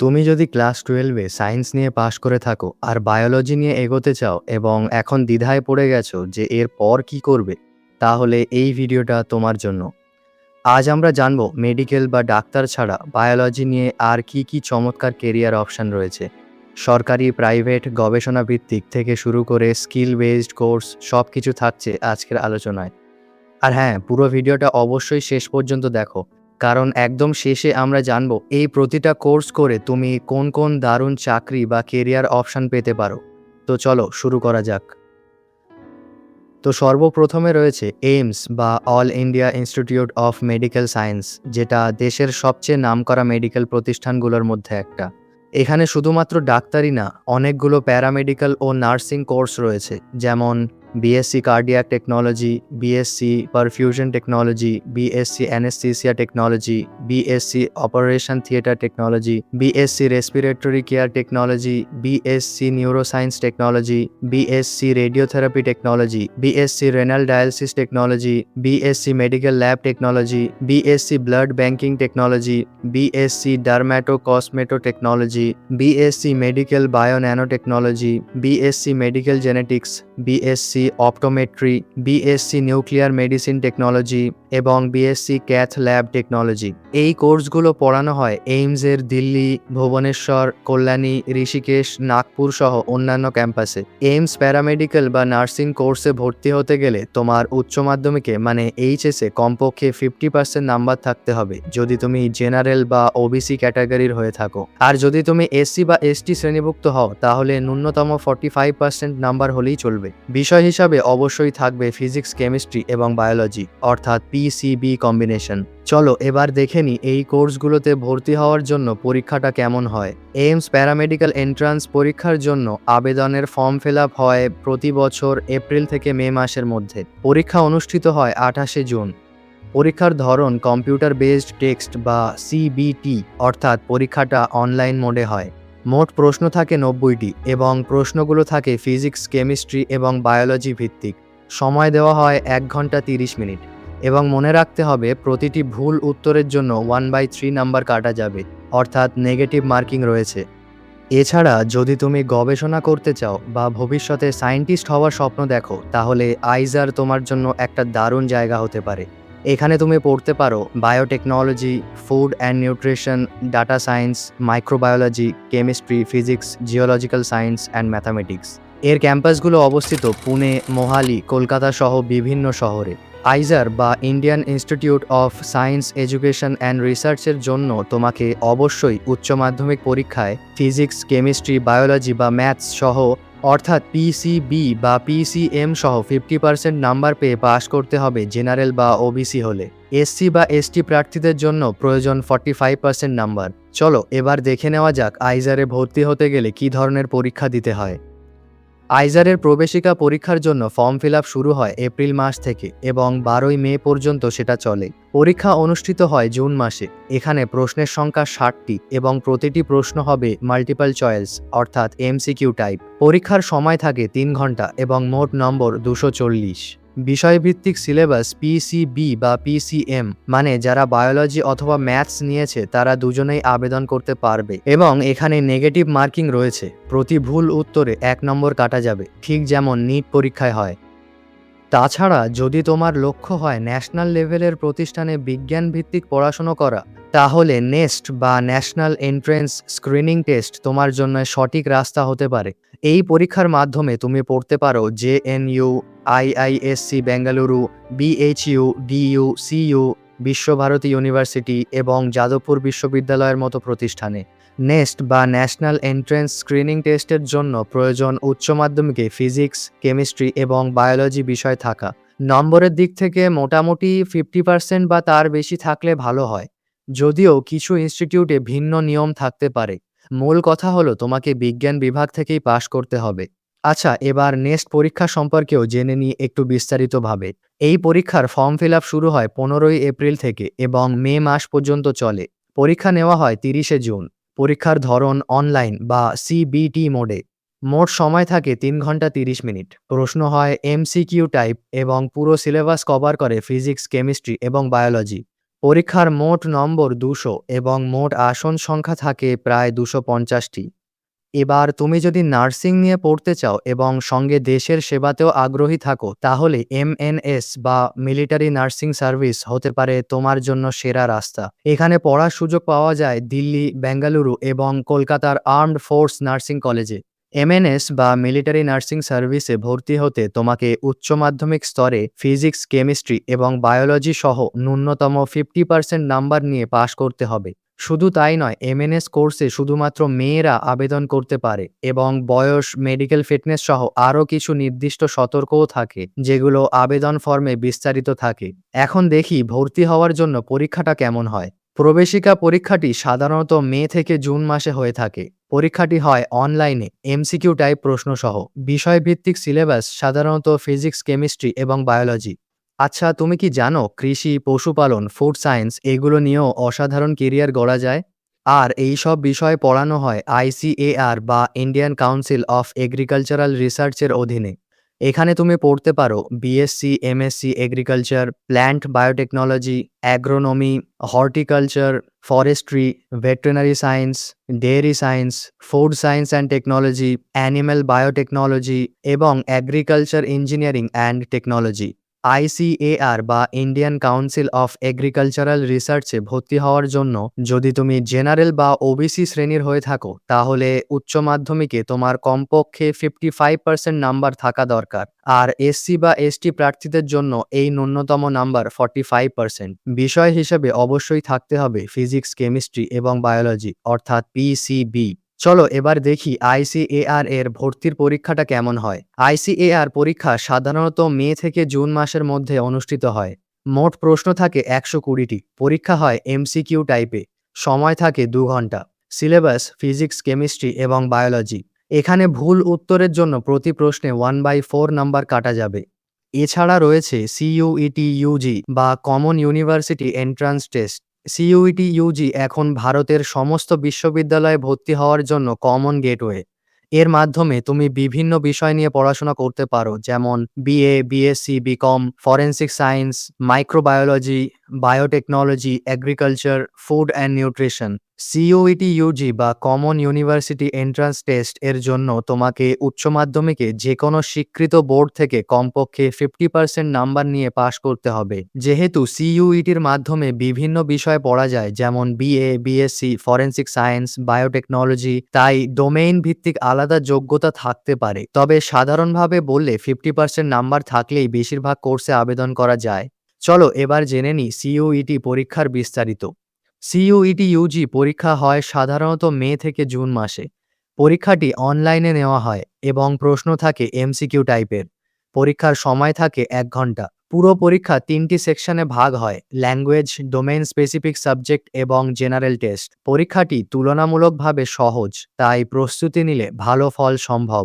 তুমি যদি ক্লাস টুয়েলভে সায়েন্স নিয়ে পাশ করে থাকো আর বায়োলজি নিয়ে এগোতে চাও এবং এখন দ্বিধায় পড়ে গেছো যে এর পর কি করবে, তাহলে এই ভিডিওটা তোমার জন্য। আজ আমরা জানব মেডিকেল বা ডাক্তার ছাড়া বায়োলজি নিয়ে আর কি কি চমৎকার কেরিয়ার অপশন রয়েছে। সরকারি, প্রাইভেট গবেষণা ভিত্তিক থেকে শুরু করে স্কিল বেসড কোর্স সব কিছু থাকছে আজকের আলোচনায়। আর হ্যাঁ পুরো ভিডিওটা অবশ্যই শেষ পর্যন্ত দেখো। কারণ একদম শেষে আমরা জানব, এই প্রতিটা কোর্স করে তুমি কোন কোন দারুণ চাকরি বা কেরিয়ার অপশান পেতে পারো। তো চলো, শুরু করা যাক। তো সর্বপ্রথমে রয়েছে এইমস বা all India institute of medical science যেটা দেশের সবচেয়ে নামকরা মেডিকেল প্রতিষ্ঠানগুলোর মধ্যে একটা। এখানে শুধুমাত্র ডাক্তারি না, অনেকগুলো প্যারামেডিক্যাল ও নার্সিং কোর্স রয়েছে, যেমন BSc cardiac technology BSc perfusion technology BSc anaesthesia technology BSc operation theatre technology BSc respiratory care technology BSc neuroscience technology BSc radiotherapy technology BSc renal dialysis technology BSc medical lab technology BSc blood banking technology BSc dermato cosmeto technology BSc medical bio nano technology BSc medical genetics BSc optometry BSc nuclear medicine technology এবং BSc cath lab technology. এই কোর্সগুলো পড়ানো হয় এইমসের দিল্লি, ভুবনেশ্বর, কল্যাণী, ঋষিকেশ, নাগপুর সহ অন্যান্য ক্যাম্পাসে AIIMS paramedical বা nursing কোর্সে ভর্তি হতে গেলে তোমার উচ্চ মাধ্যমিকে মানে এইচএসে কমপক্ষে ফিফটি পার্সেন্ট নাম্বার থাকতে হবে, যদি তুমি জেনারেল বা ওবিসি ক্যাটাগরির হয়ে থাকো। আর যদি তুমি এসসি বা এসটি শ্রেণীভুক্ত হও, তাহলে ন্যূনতম ফর্টি ফাইভ পার্সেন্ট নাম্বার হলেই চলবে। বিষয় হিসাবে অবশ্যই থাকবে ফিজিক্স কেমিস্ট্রি এবং বায়োলজি অর্থাৎ পিসিবি কম্বিনেশন চলো এবার দেখে নি এই কোর্সগুলোতে ভর্তি হওয়ার জন্য পরীক্ষাটা কেমন হয়। এইমস প্যারামেডিক্যাল এন্ট্রান্স পরীক্ষার জন্য আবেদনের ফর্ম ফিল আপ হয় প্রতি বছর এপ্রিল থেকে মে মাসের মধ্যে। পরীক্ষা অনুষ্ঠিত হয় আঠাশে জুন। পরীক্ষার ধরন কম্পিউটার বেসড টেক্সট বা সিবিটি অর্থাৎ পরীক্ষাটা অনলাইন মোডে হয়। মোট প্রশ্ন থাকে নব্বইটি এবং প্রশ্নগুলো থাকে ফিজিক্স, কেমিস্ট্রি এবং বায়োলজি ভিত্তিক। সময় দেওয়া হয় এক ঘণ্টা তিরিশ মিনিট। এবং মনে রাখতে হবে, প্রতিটি ভুল উত্তরের জন্য ওয়ান বাই থ্রি নাম্বার কাটা যাবে, অর্থাৎ নেগেটিভ মার্কিং রয়েছে। এছাড়া, যদি তুমি গবেষণা করতে চাও বা ভবিষ্যতে সায়েন্টিস্ট হওয়ার স্বপ্ন দেখো, তাহলে আইজার তোমার জন্য একটা দারুণ জায়গা হতে পারে। এখানে তুমি পড়তে পারো biotechnology food and nutrition data science microbiology chemistry physics geological science and mathematics এর ক্যাম্পাসগুলো অবস্থিত পুনে মোহালি কলকাতা সহ বিভিন্ন শহরে। আইজার বা Indian institute of science education and রিসার্চের জন্য তোমাকে অবশ্যই উচ্চ মাধ্যমিক পরীক্ষায় ফিজিক্স, কেমিস্ট্রি, বায়োলজি বা ম্যাথস সহ, অর্থাৎ পিসিবি বা পিসিএম সহ ফিফটি পার্সেন্ট নাম্বার পেয়ে পাশ করতে হবে জেনারেল বা ওবিসি হলে। এসসি বা এসটি প্রার্থীদের জন্য প্রয়োজন ফর্টি ফাইভ পার্সেন্ট নাম্বার। চলো এবার দেখে নেওয়া যাক আইজারে ভর্তি হতে গেলে কী ধরনের পরীক্ষা দিতে হয়। আইজারের প্রবেশিকা পরীক্ষার জন্য ফর্ম ফিল শুরু হয় এপ্রিল মাস থেকে এবং বারোই মে পর্যন্ত সেটা চলে। পরীক্ষা অনুষ্ঠিত হয় জুন মাসে, এখানে প্রশ্নের সংখ্যা ষাটটি এবং প্রতিটি প্রশ্ন হবে মাল্টিপল চয়েস অর্থাৎ এমসিকিউ টাইপ পরীক্ষার সময় থাকে তিন ঘণ্টা এবং মোট নম্বর দুশো চল্লিশ। বিষয়ভিত্তিক সিলেবাস পিসিবি বা পিসিএম মানে যারা বায়োলজি অথবা ম্যাথস নিয়েছে, তারা দুজনেই আবেদন করতে পারবে এবং এখানে নেগেটিভ মার্কিং রয়েছে। প্রতি ভুল উত্তরে এক নম্বর কাটা যাবে, ঠিক যেমন নিট পরীক্ষায় হয়। তাছাড়া যদি তোমার লক্ষ্য হয় ন্যাশনাল লেভেলের প্রতিষ্ঠানে বিজ্ঞান ভিত্তিক পড়াশুনো করা, তাহলে নেস্ট বা ন্যাশনাল এন্ট্রেন্স স্ক্রিনিং টেস্ট তোমার জন্য সঠিক রাস্তা হতে পারে। এই পরীক্ষার মাধ্যমে তুমি পড়তে পারো J N U IISc Bengaluru, BHU, DU, CU, Visvabharati university এবং যাদবপুর বিশ্ববিদ্যালয়ের মতো প্রতিষ্ঠানে। নেস্ট বা ন্যাশনাল এন্ট্রেন্স স্ক্রিনিং টেস্টের জন্য প্রয়োজন উচ্চ মাধ্যমিকে ফিজিক্স, কেমিস্ট্রি এবং বায়োলজি বিষয় থাকা। নম্বরের দিক থেকে মোটামুটি ফিফটি পার্সেন্ট বা তার বেশি থাকলে ভালো হয়। যদিও কিছু ইনস্টিটিউটে ভিন্ন নিয়ম থাকতে পারে। মূল কথা হলো তোমাকে বিজ্ঞান বিভাগ থেকেই পাশ করতে হবে। আচ্ছা এবার নেক্সট পরীক্ষা সম্পর্কেও জেনে নিই একটু বিস্তারিতভাবে। এই পরীক্ষার ফর্ম ফিল শুরু হয় পনেরোই এপ্রিল থেকে এবং মে মাস পর্যন্ত চলে। পরীক্ষা নেওয়া হয় তিরিশে জুন। পরীক্ষার ধরন অনলাইন বা সিবিটি মোডে। মোট সময় থাকে তিন ঘণ্টা তিরিশ মিনিট। প্রশ্ন হয় এমসিকিউ টাইপ এবং পুরো সিলেবাস কভার করে ফিজিক্স, কেমিস্ট্রি এবং বায়োলজি। পরীক্ষার মোট নম্বর দুশো এবং মোট আসন সংখ্যা থাকে প্রায় দুশো পঞ্চাশটি। এবার তুমি যদি নার্সিং নিয়ে পড়তে চাও এবং সঙ্গে দেশের সেবাতেও আগ্রহী থাকো, তাহলে এমএনএস বা মিলিটারি নার্সিং সার্ভিস হতে পারে তোমার জন্য সেরা রাস্তা। এখানে পড়ার সুযোগ পাওয়া যায় দিল্লি, বেঙ্গালুরু এবং কলকাতার আর্মড ফোর্স নার্সিং কলেজে। এমএনএস বা মিলিটারি নার্সিং সার্ভিসে ভর্তি হতে তোমাকে উচ্চ মাধ্যমিক স্তরে ফিজিক্স, কেমিস্ট্রি এবং বায়োলজি সহ ন্যূনতম ফিফটি পার্সেন্ট নাম্বার নিয়ে পাশ করতে হবে। শুধু তাই নয় এমএনএস কোর্সে শুধুমাত্র মেয়েরা আবেদন করতে পারে এবং বয়স মেডিকেল ফিটনেস সহ আরও কিছু নির্দিষ্ট সতর্কও থাকে, যেগুলো আবেদন ফর্মে বিস্তারিত থাকে। এখন দেখি ভর্তি হওয়ার জন্য পরীক্ষাটা কেমন হয়। প্রবেশিকা পরীক্ষাটি সাধারণত মে থেকে জুন মাসে হয়ে থাকে। পরীক্ষাটি হয় অনলাইনে এমসিকিউ টাইপ প্রশ্নসহ। বিষয়ভিত্তিক সিলেবাস সাধারণত ফিজিক্স কেমিস্ট্রি এবং বায়োলজি আচ্ছা তুমি কি জানো কৃষি, পশুপালন ফুড সায়েন্স এগুলো নিয়েও অসাধারণ কেরিয়ার গড়া যায়? আর এই সব বিষয় পড়ানো হয় আইসিএআর বা ইন্ডিয়ান কাউন্সিল অফ এগ্রিকালচারাল রিসার্চের অধীনে। এখানে তুমি পড়তে পারো BSc MSc agriculture plant biotechnology agronomy horticulture forestry veterinary science dairy science food science and technology animal biotechnology এবং agriculture engineering and technology ICAR বা ইন্ডিয়ান কাউন্সিল অফ এগ্রিকালচারাল রিসার্চে ভর্তি হওয়ার জন্য যদি তুমি জেনারেল বা ওবিসি শ্রেণির হয়ে থাকো, তাহলে উচ্চ মাধ্যমিকে তোমার কমপক্ষে ফিফটি ফাইভ পার্সেন্ট নাম্বার থাকা দরকার। আর এসসি বা এসটি প্রার্থীদের জন্য এই ন্যূনতম নাম্বার ফর্টি ফাইভ পার্সেন্ট। বিষয় হিসেবে অবশ্যই থাকতে হবে ফিজিক্স, কেমিস্ট্রি এবং বায়োলজি, অর্থাৎ পিসিবি চলো এবার দেখি আইসিএআর এর ভর্তির পরীক্ষাটা কেমন হয়। আইসিএআর পরীক্ষা সাধারণত মে থেকে জুন মাসের মধ্যে অনুষ্ঠিত হয়। মোট প্রশ্ন থাকে একশো কুড়িটি। পরীক্ষা হয় এমসিকিউ টাইপে। সময় থাকে দু ঘণ্টা। সিলেবাস, ফিজিক্স, কেমিস্ট্রি এবং বায়োলজি। এখানে ভুল উত্তরের জন্য প্রতি প্রশ্নে ওয়ান বাই ফোর নাম্বার কাটা যাবে। এছাড়া রয়েছে সিইউইটি ইউজি বা common university entrance test. CUET UG এখন ভারতের সমস্ত বিশ্ববিদ্যালয়ে ভর্তি হওয়ার জন্য কমন গেটওয়ে। এর মাধ্যমে তুমি বিভিন্ন বিষয় নিয়ে পড়াশোনা করতে পারো, যেমন BA, BSc, BCom, forensic science, microbiology biotechnology agriculture food and nutrition CUET UG বা কমন ইউনিভার্সিটি এন্ট্রান্স টেস্ট এর জন্য তোমাকে উচ্চ মাধ্যমিকে যে কোনো স্বীকৃত বোর্ড থেকে কমপক্ষে ফিফটি পার্সেন্ট নাম্বার নিয়ে পাশ করতে হবে। যেহেতু সিইউইটির মাধ্যমে বিভিন্ন বিষয় পড়া যায়, যেমন BA BSc forensic science biotechnology তাই ডোমেইন ভিত্তিক আলাদা যোগ্যতা থাকতে পারে। তবে সাধারণভাবে বললে ফিফটি পার্সেন্ট নাম্বার থাকলেই বেশিরভাগ কোর্সে আবেদন করা যায়। চলো এবার জেনে নিই সিইউইটি পরীক্ষার বিস্তারিত। সিইউইটি ইউজি পরীক্ষা হয় সাধারণত মে থেকে জুন মাসে। পরীক্ষাটি অনলাইনে নেওয়া হয় এবং প্রশ্ন থাকে এমসিকিউ টাইপের। পরীক্ষার সময় থাকে এক ঘণ্টা। পুরো পরীক্ষা তিনটি সেকশনে ভাগ হয়, ল্যাঙ্গুয়েজ, ডোমেইন স্পেসিফিক সাবজেক্ট এবং জেনারেল টেস্ট। পরীক্ষাটি তুলনামূলকভাবে সহজ, তাই প্রস্তুতি নিলে ভালো ফল সম্ভব।